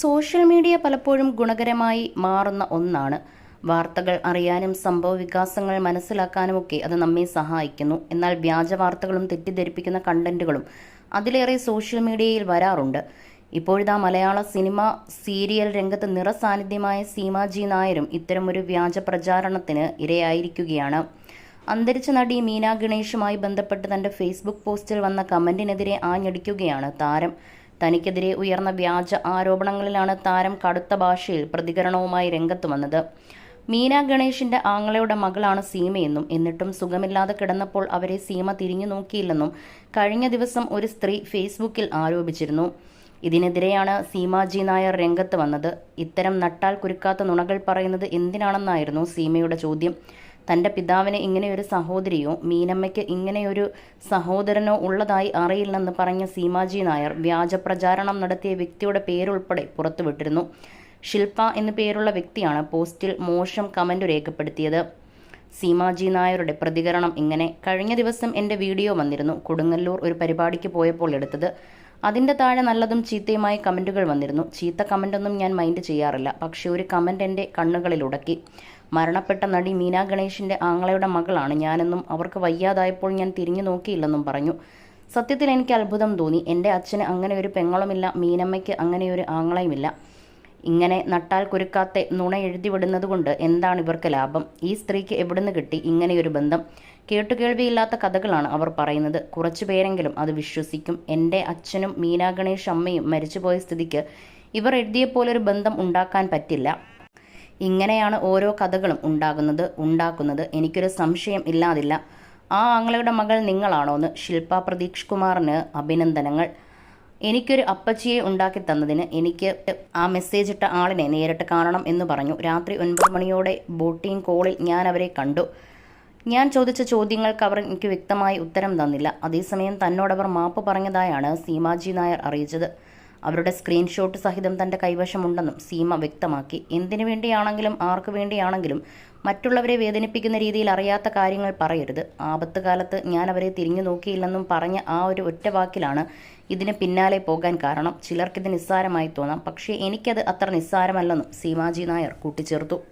Social media പലപ്പോഴും ഗുണകരമായി മാറുന്ന ഒന്നാണ്. വാർത്തകൾ അറിയാനും സംഭവ വികാസങ്ങൾ മനസ്സിലാക്കാനുമൊക്കെ അത് നമ്മെ സഹായിക്കുന്നു. എന്നാൽ വ്യാജ വാർത്തകളും തെറ്റിദ്ധരിപ്പിക്കുന്ന കണ്ടന്റുകളും അതിലേറെ സോഷ്യൽ മീഡിയയിൽ വരാറുണ്ട്. ഇപ്പോഴിതാ മലയാള സിനിമ സീരിയൽ രംഗത്ത് നിറസാന്നിധ്യമായ സീമാജി നായരും ഇത്തരമൊരു വ്യാജ പ്രചാരണത്തിന് ഇരയായിരിക്കുകയാണ്. അന്തരിച്ച നടി മീനാ ഗണേഷുമായി ബന്ധപ്പെട്ട് തന്റെ ഫേസ്ബുക്ക് പോസ്റ്റിൽ വന്ന കമന്റിനെതിരെ ആഞ്ഞടിക്കുകയാണ് താരം. തനിക്കെതിരെ ഉയർന്ന വ്യാജ ആരോപണങ്ങളിലാണ് താരം കടുത്ത ഭാഷയിൽ പ്രതികരണവുമായി രംഗത്ത് വന്നത്. മീന ഗണേഷിന്റെ ആങ്ങളയുടെ മകളാണ് സീമയെന്നും എന്നിട്ടും സുഖമില്ലാതെ കിടന്നപ്പോൾ അവരെ സീമ തിരിഞ്ഞു നോക്കിയില്ലെന്നും കഴിഞ്ഞ ദിവസം ഒരു സ്ത്രീ ഫേസ്ബുക്കിൽ ആരോപിച്ചിരുന്നു. ഇതിനെതിരെയാണ് സീമാജി നായർ രംഗത്ത് വന്നത്. ഇത്തരം നട്ടാൽ കുരുക്കാത്ത നുണകൾ പറയുന്നത് എന്തിനാണെന്നായിരുന്നു സീമയുടെ ചോദ്യം. തന്റെ പിതാവിന് ഇങ്ങനെയൊരു സഹോദരിയോ മീനമ്മയ്ക്ക് ഇങ്ങനെയൊരു സഹോദരനോ ഉള്ളതായി അറിയില്ലെന്ന് പറഞ്ഞ സീമാജി നായർ വ്യാജ പ്രചാരണം നടത്തിയ വ്യക്തിയുടെ പേരുൾപ്പെടെ പുറത്തുവിട്ടിരുന്നു. ശില്പ എന്നു പേരുള്ള വ്യക്തിയാണ് പോസ്റ്റിൽ മോശം കമന്റ് രേഖപ്പെടുത്തിയത്. സീമാജി നായരുടെ പ്രതികരണം ഇങ്ങനെ. കഴിഞ്ഞ ദിവസം എന്റെ വീഡിയോ വന്നിരുന്നു. കൊടുങ്ങല്ലൂർ ഒരു പരിപാടിക്ക് പോയപ്പോൾ എടുത്തത്. അതിന്റെ താഴെ നല്ലതും ചീത്തയുമായ കമന്റുകൾ വന്നിരുന്നു. ചീത്ത കമന്റൊന്നും ഞാൻ മൈൻഡ് ചെയ്യാറില്ല. പക്ഷേ ഒരു കമന്റ് എന്റെ കണ്ണുകളിൽ ഉടക്കി. മരണപ്പെട്ട നടി മീനാ ഗണേഷിന്റെ ആങ്ങളയുടെ മകളാണ് ഞാനെന്നും അവർക്ക് വയ്യാതായപ്പോൾ ഞാൻ തിരിഞ്ഞു നോക്കിയില്ലെന്നും പറഞ്ഞു. സത്യത്തിൽ എനിക്ക് അത്ഭുതം തോന്നി. എന്റെ അച്ഛന് അങ്ങനെ ഒരു പെങ്ങളുമില്ല മീനമ്മയ്ക്ക് അങ്ങനെ ഒരു ആങ്ങളയുമില്ല. ഇങ്ങനെ നട്ടാൽ കുരുക്കാത്ത നുണ എഴുതി വിടുന്നത് കൊണ്ട് എന്താണ് ഇവർക്ക് ലാഭം? ഈ സ്ത്രീക്ക് എവിടുന്ന് കിട്ടി ഇങ്ങനെയൊരു ബന്ധം? കേട്ടുകേൾവിയില്ലാത്ത കഥകളാണ് അവർ പറയുന്നത്. കുറച്ചു പേരെങ്കിലും അത് വിശ്വസിക്കും. എന്റെ അച്ഛനും മീനാ ഗണേഷ് അമ്മയും മരിച്ചുപോയ സ്ഥിതിക്ക് ഇവർ എഴുതിയ പോലൊരു ബന്ധം ഉണ്ടാക്കാൻ പറ്റില്ല. ഇങ്ങനെയാണ് ഓരോ കഥകളും ഉണ്ടാകുന്നത് ഉണ്ടാക്കുന്നത്. എനിക്കൊരു സംശയം ഇല്ലാതില്ല. ആ ആങ്ങളയുടെ മകൾ നിങ്ങളാണോന്ന് ശില്പ പ്രതീക്ഷ് കുമാറിന് അഭിനന്ദനങ്ങൾ. എനിക്കൊരു അപ്പച്ചിയെ ഉണ്ടാക്കി തന്നതിന് എനിക്ക് ആ മെസ്സേജ് ഇട്ട ആളിനെ നേരിട്ട് കാണണം എന്ന് പറഞ്ഞു. രാത്രി ഒൻപത് മണിയോടെ ബോട്ടിംഗ് കോളിൽ ഞാൻ അവരെ കണ്ടു. ഞാൻ ചോദിച്ച ചോദ്യങ്ങൾക്ക് അവർ എനിക്ക് വ്യക്തമായി ഉത്തരം തന്നില്ല. അതേസമയം തന്നോടവർ മാപ്പ് പറഞ്ഞതായാണ് സീമാജി നായർ അറിയിച്ചത്. അവരുടെ സ്ക്രീൻഷോട്ട് സഹിതം തന്റെ കൈവശമുണ്ടെന്നും സീമ വ്യക്തമാക്കി. എന്തിനു വേണ്ടിയാണെങ്കിലും ആർക്കു വേണ്ടിയാണെങ്കിലും മറ്റുള്ളവരെ വേദനിപ്പിക്കുന്ന രീതിയിൽ അറിയാത്ത കാര്യങ്ങൾ പറയരുത്. ആപത്ത് കാലത്ത് ഞാൻ അവരെ തിരിഞ്ഞു നോക്കിയില്ലെന്നും പറഞ്ഞ ആ ഒരു ഒറ്റ വാക്കിലാണ് ഇതിന് പിന്നാലെ പോകാൻ കാരണം. ചിലർക്കിത് നിസ്സാരമായി തോന്നാം. പക്ഷേ എനിക്കത് അത്ര നിസ്സാരമല്ലെന്നും സീമാജി നായർ കൂട്ടിച്ചേർത്തു.